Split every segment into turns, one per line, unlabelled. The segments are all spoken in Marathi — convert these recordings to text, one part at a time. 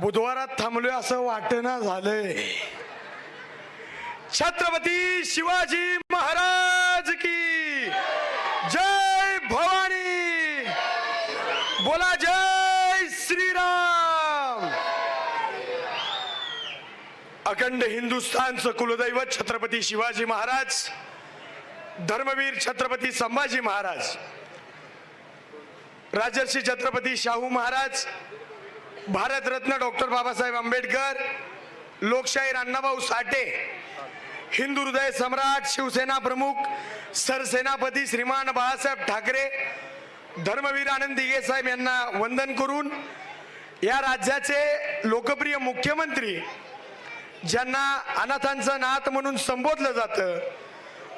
बुधवारात थांबलोय असं वाटणं झालंय. छत्रपती शिवाजी महाराज की जय भवानी. बोला जय श्रीराम. अखंड हिंदुस्थानचं कुलदैवत छत्रपती शिवाजी महाराज धर्मवीर छत्रपती संभाजी महाराज राजर्षी छत्रपती शाहू महाराज भारतरत्न डॉक्टर बाबासाहेब आंबेडकर लोकशाहीर अण्णाभाऊ साठे हिंदू हृदय सम्राट शिवसेना प्रमुख सरसेनापती श्रीमान बाळासाहेब ठाकरे धर्मवीर आनंद दिघे साहेब यांना वंदन करून या राज्याचे लोकप्रिय मुख्यमंत्री ज्यांना अनाथांचं नाथ म्हणून संबोधलं जातं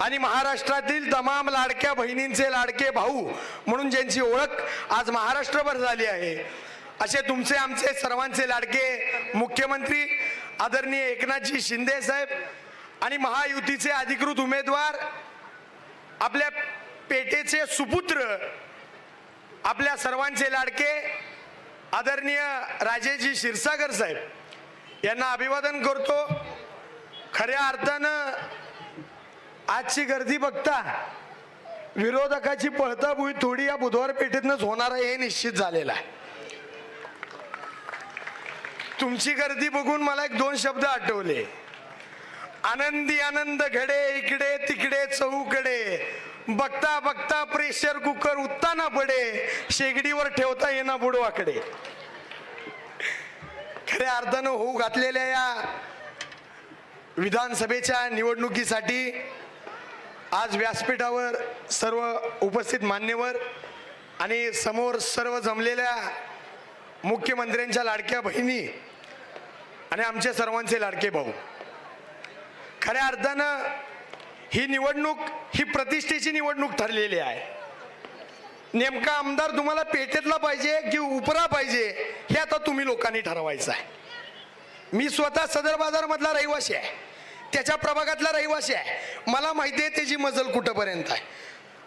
आणि महाराष्ट्रातील तमाम लाडक्या बहिणींचे लाडके भाऊ म्हणून ज्यांची ओळख आज महाराष्ट्रभर झाली आहे. असे तुमचे आमचे सर्वांचे लाडके मुख्यमंत्री आदरणीय एकनाथजी शिंदे साहेब आणि महायुतीचे अधिकृत उमेदवार आपल्या पेटेचे सुपुत्र आपल्या सर्वांचे लाडके आदरणीय राजेजी क्षीरसागर साहेब यांना अभिवादन करतो. खऱ्या अर्थानं आजची गर्दी बघता विरोधकाची पळताबुई थोडी या बुधवार पेठेतनंच होणार आहे हे निश्चित झालेलं आहे. तुमची गर्दी बघून मला एक दोन शब्द आठवले. आनंदी आनंद घडे इकडे तिकडे चहूकडे बघता बघता प्रेशर कुकर उत्ताना पडे शेगडीवर ठेवता येणार बुडवाकडे. खऱ्या अर्थानं होऊ घातलेल्या या विधानसभेच्या निवडणुकीसाठी आज व्यासपीठावर सर्व उपस्थित मान्यवर आणि समोर सर्व जमलेल्या मुख्यमंत्र्यांच्या लाडक्या बहिणी आणि आमचे सर्वांचे लाडके भाऊ. खऱ्या अर्थानं ही निवडणूक ही प्रतिष्ठेची निवडणूक ठरलेली आहे. नेमका आमदार तुम्हाला पेटेतला पाहिजे की उपरा पाहिजे हे आता तुम्ही लोकांनी ठरवायचं आहे. मी स्वतः सदर बाजारमधला रहिवासी आहे. त्याच्या प्रभागातला रहिवासी आहे. मला माहिती आहे त्याची मजल कुठंपर्यंत आहे.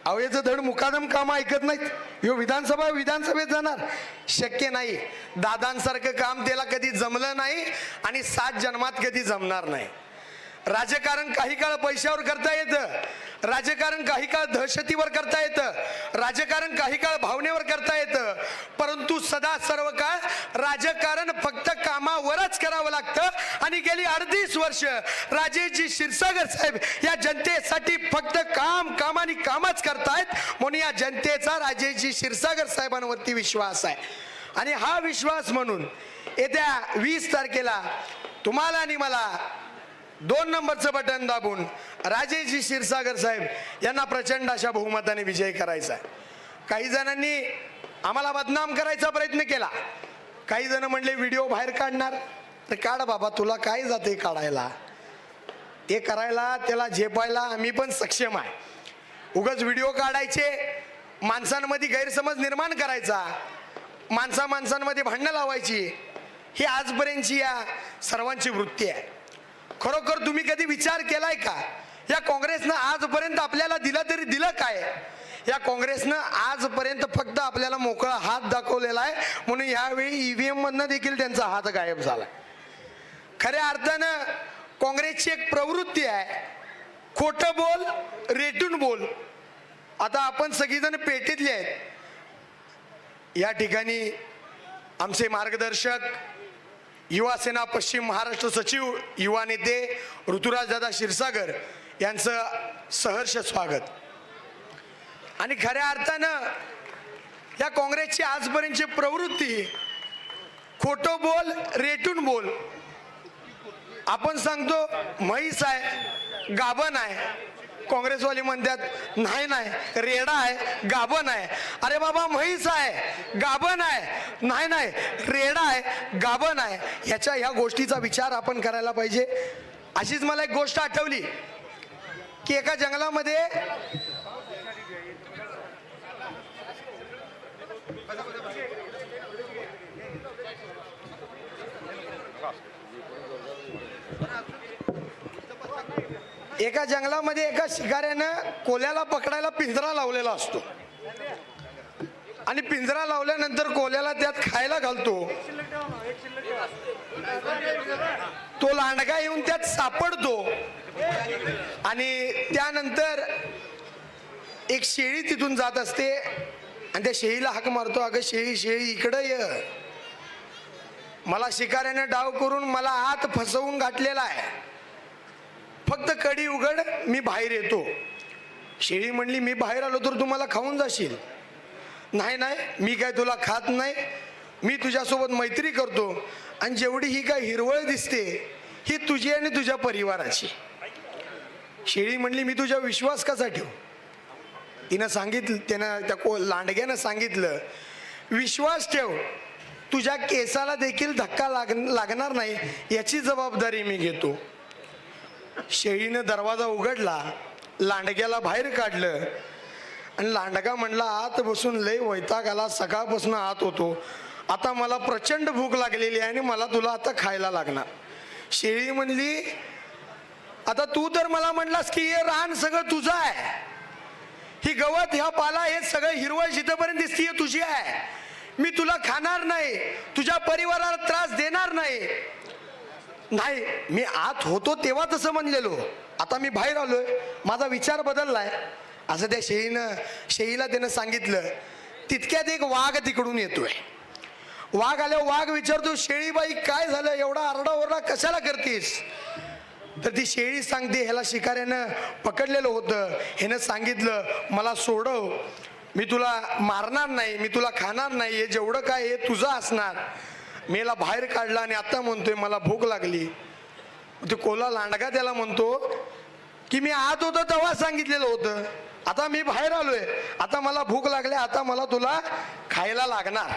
अहो धड मुकादम काम ऐकत नाहीत. यो विधानसभा विधानसभेत जाणार. शक्य नाही. दादांसारखं काम त्याला कधी जमलं नाही आणि सात जन्मात कधी जमणार नाही. राजकारण काही काळ पैशावर करता येतं. राजकारण काही काळ दहशतीवर करता येतं. राजकारण काही काळ भावनेवर करता येतं. परंतु सदा सर्व काळ राजकारण फक्त कामावरच करावं लागतं आणि गेली अडतीस वर्ष राजेशजी क्षीरसागर साहेब या जनतेसाठी फक्त काम काम आणि कामच करतायत. म्हणून या जनतेचा राजेशजी क्षीरसागर साहेबांवरती विश्वास आहे. आणि हा विश्वास म्हणून येत्या वीस तारखेला तुम्हाला आणि मला दोन नंबरचं बटन दाबून राजेशजी क्षीरसागर साहेब यांना प्रचंड अशा बहुमताने विजय करायचा आहे. काही जणांनी आम्हाला बदनाम करायचा प्रयत्न केला. काही जण म्हणले व्हिडिओ बाहेर काढणार. तर काढ बाबा तुला काय जाते काढायला? ते करायला त्याला झेपायला आम्ही पण सक्षम आहे. उगाच व्हिडिओ काढायचे माणसांमध्ये गैरसमज निर्माण करायचा. माणसा माणसांमध्ये भांडणं लावायची. ही आजपर्यंतची या सर्वांची वृत्ती आहे. खरोखर तुम्ही कधी विचार केलाय का? या काँग्रेसनं आजपर्यंत आपल्याला दिलं तरी दिलं काय? या काँग्रेसनं आजपर्यंत फक्त आपल्याला मोकळा हात दाखवलेला आहे. म्हणून यावेळी ईव्हीएम मधनं देखील त्यांचा हात गायब झाला. खऱ्या अर्थानं काँग्रेसची एक प्रवृत्ती आहे. खोटं बोल रेटून बोल. आता आपण सगळीजण पेटीतले आहेत. या ठिकाणी आमचे मार्गदर्शक युवासेना पश्चिम महाराष्ट्र सचिव युवा नेते ऋतुराज दादा क्षीरसागर यांचं सहर्ष स्वागत. आणि खऱ्या अर्थानं या काँग्रेसची आजपर्यंतची प्रवृत्ती खोटं बोल रेटून बोल आपण सांगतो म्हैस आहे गाभण आहे काँग्रेसवाले म्हणतात नाही नाही रेडा आहे गाभण आहे. अरे बाबा म्हैस आहे गाभण आहे नाही नाही रेडा आहे गाभण आहे. ह्याच्या ह्या गोष्टीचा विचार आपण करायला पाहिजे. अशीच मला एक गोष्ट आठवली की एका जंगलामध्ये एका जंगलामध्ये एका शिकाऱ्यानं कोल्याला पकडायला पिंजरा लावलेला असतो. आणि पिंजरा लावल्यानंतर कोल्याला त्यात खायला घालतो. तो लांडगा येऊन त्यात सापडतो. आणि त्यानंतर एक शेळी तिथून जात असते. आणि त्या शेळीला हाक मारतो अगं शेळी शेळी इकडं ये. मला शिकाऱ्याने डाव करून मला आत फसवून घातलेला आहे. फक्त कडी उघड मी बाहेर येतो. शेळी म्हणली मी बाहेर आलो तर तुम्हाला खाऊन जाशील. नाही नाही मी काय तुला खात नाही. मी तुझ्यासोबत मैत्री करतो आणि जेवढी ही काय हिरवळ दिसते ही तुझी आणि तुझ्या परिवाराची. शेळी म्हणली मी तुझ्या विश्वास कसा ठेवू. तिनं सांगितलं त्यानं त्या को लांडग्यानं सांगितलं विश्वास ठेव. तुझ्या केसाला देखील धक्का लाग लागणार नाही याची जबाबदारी मी घेतो. शेळीनं दरवाजा उघडला लांडग्याला बाहेर काढलं. आणि लांडगा म्हणला आत बसून लय वैताग आला सकाळपासून आत होतो. आता मला प्रचंड भूक लागलेली आहे आणि मला तुला आता खायला लागणार. शेळी म्हणली आता तू तर मला म्हणलास की हे रान सगळं तुझं आहे. ही गवत ह्या पाला हे सगळं हिरवळ जिथपर्यंत दिसते तुझी आहे. मी तुला खाणार नाही. तुझ्या परिवाराला त्रास देणार नाही. नाही मी आत होतो तेव्हा तसं म्हणलेलो. आता मी बाहेर आलोय. माझा विचार बदललाय. असं त्या शेळीनं शेळीला त्यानं सांगितलं तितक्यात एक वाघ तिकडून येतोय. वाघ आल्यावर वाघ विचारतो शेळीबाई काय झालं? एवढा आरडाओरडा कशाला करतीस? तर ती शेळी सांगते ह्याला शिकाऱ्यानं पकडलेलं होतं. ह्यानं सांगितलं मला सोडव. मी तुला मारणार नाही मी तुला खाणार नाही हे जेवढं काय हे तुझं असणार. मी याला बाहेर काढला आणि आता म्हणतोय मला भूक लागली. ते कोला लांडगा त्याला म्हणतो की मी आत होतो तेव्हा सांगितलेलं होतं. आता मी बाहेर आलोय. आता मला भूक लागली आता मला तुला खायला लागणार.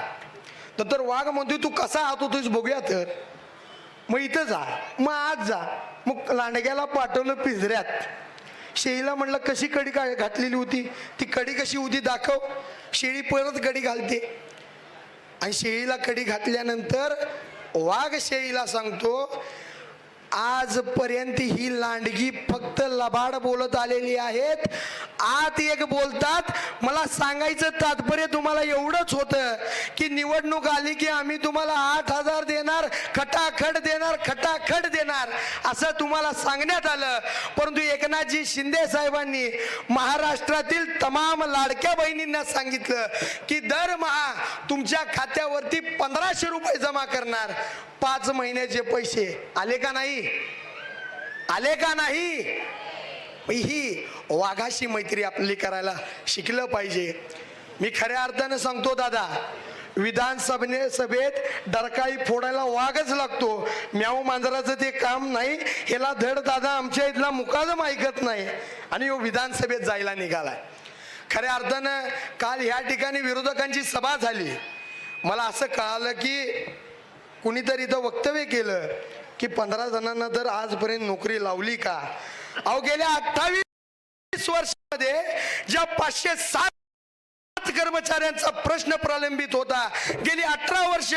तर तर वाघ म्हणतोय तू कसा आत होतोस बघूया तर. मग इथं जा मग आज जा. मग लांडग्याला पाठवलं पिंजऱ्यात. शेळीला म्हणलं कशी कडी काय घातलेली होती? ती कडी कशी होती दाखव. शेळी परत कडी घालते. आणि शेळीला कडी घातल्यानंतर वाघ शेळीला सांगतो आजपर्यंत ही लांडगी फक्त लबाड बोलत आलेली आहेत. आत एक बोलतात मला सांगायचं तात्पर्य तुम्हाला एवढंच होतं की निवडणूक आली की आम्ही तुम्हाला आठ हजार देणार खटाखट देणार खटाखट देणार असं तुम्हाला सांगण्यात आलं. परंतु एकनाथजी शिंदे साहेबांनी महाराष्ट्रातील तमाम लाडक्या बहिणींना सांगितलं की दरमहा तुमच्या खात्यावरती पंधराशे रुपये जमा करणार. पाच महिन्याचे पैसे आले का नाही? आले का नाही? ही वाघाशी मैत्री आपली करायला शिकलं पाहिजे. मी खऱ्या अर्थानं सांगतो दादा विधानसभेने सभेत डरकाळी फोडायला वाघच लागतो. म्याऊ मांजराचं ते काम नाही ह्याला धड दादा आमच्या इथला मुकादम ऐकत नाही आणि हो विधानसभेत जायला निघालाय. खऱ्या अर्थानं काल ह्या ठिकाणी विरोधकांची सभा झाली. मला असं कळालं की कुणीतरी इथं वक्तव्य केलं की पंधरा जणांना तर आजपर्यंत नोकरी लावली का? अहो गेल्या अठ्ठावीस वर्षामध्ये ज्या पाचशे सात कर्मचाऱ्यांचा प्रश्न प्रलंबित होता गेली अठरा वर्ष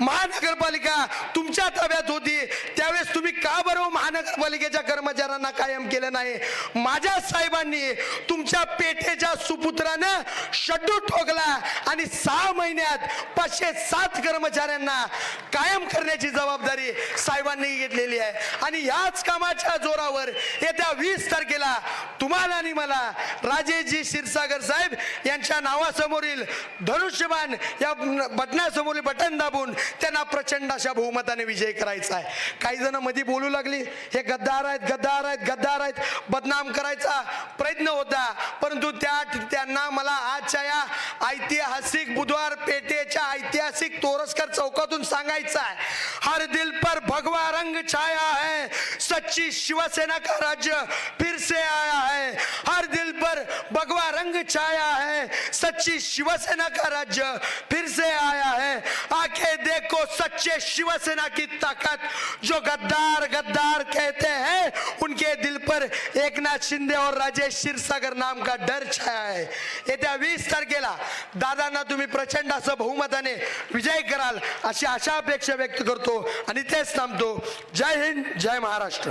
महानगरपालिका तुमच्या ताब्यात होती त्यावेळेस तुम्ही का बरं महानगरपालिकेच्या कर्मचाऱ्यांना कायम केलं नाही. माझ्या साहेबांनी तुमच्या पेठेच्या सुपुत्रानं शड्डू ठोकला आणि सहा महिन्यात पाचशे सात कर्मचाऱ्यांना कायम करण्याची जबाबदारी साहेबांनी घेतलेली आहे. आणि याच कामाच्या जोरावर येत्या वीस तारखेला तुम्हाला आणि मला राजेजी क्षीरसागर साहेब यांच्या नावासमोरील धनुष्यबाण या बटनासमोरील बटन दाबून त्यांना प्रचंड अशा बहुमताने विजय करायचा आहे. काही जणमध्ये बोलू लागले. लागली. हे गद्दार आहेत गद्दार आहेत गद्दार आहेत. बदनाम करायचा प्रयत्न होता. परंतु त्या त्यांना मला आजच्या या ऐतिहासिक बुधवार पेठेच्या ऐतिहासिक तोरसकर चौकातून सांगायचं आहे. हर दिल पर भगवा रंग छाया है. सच्ची शिवसेना का राज्य फिर से आया है. हर दिल पर भगवा रंग छाया है. सच्ची शिवसेना का राज्य फिर से आया है. आके देखो सच्चे शिवसेना की ताकत. जो गद्दार गद्दार कहते हैं उनके दिल पर एकनाथ शिंदे और राजेश क्षीरसागर नाम का डर छाया है। येत्या वीस तारखेला दादांना तुम्ही प्रचंड असं बहुमताने विजय कराल अशी आशा अपेक्षा व्यक्त करतो आणि तेच थांबतो. जय हिंद जय महाराष्ट्र.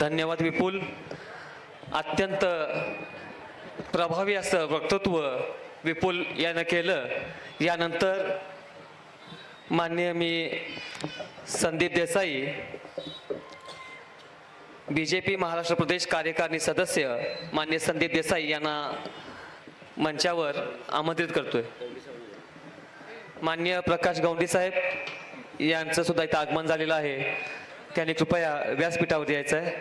धन्यवाद विपुल. अत्यंत प्रभावी असं वक्तृत्व विपुल यानं केलं. यानंतर माननीय मी Sandeep Desai B J P Maharashtra प्रदेश कार्यकारिणी सदस्य मान्य संदीप देसाई यांना मंचावर आमंत्रित करतोय. मान्य प्रकाश गौंडी साहेब यांचं सुद्धा इथं आगमन झालेलं आहे. त्याने कृपया व्यासपीठावर यायचं आहे.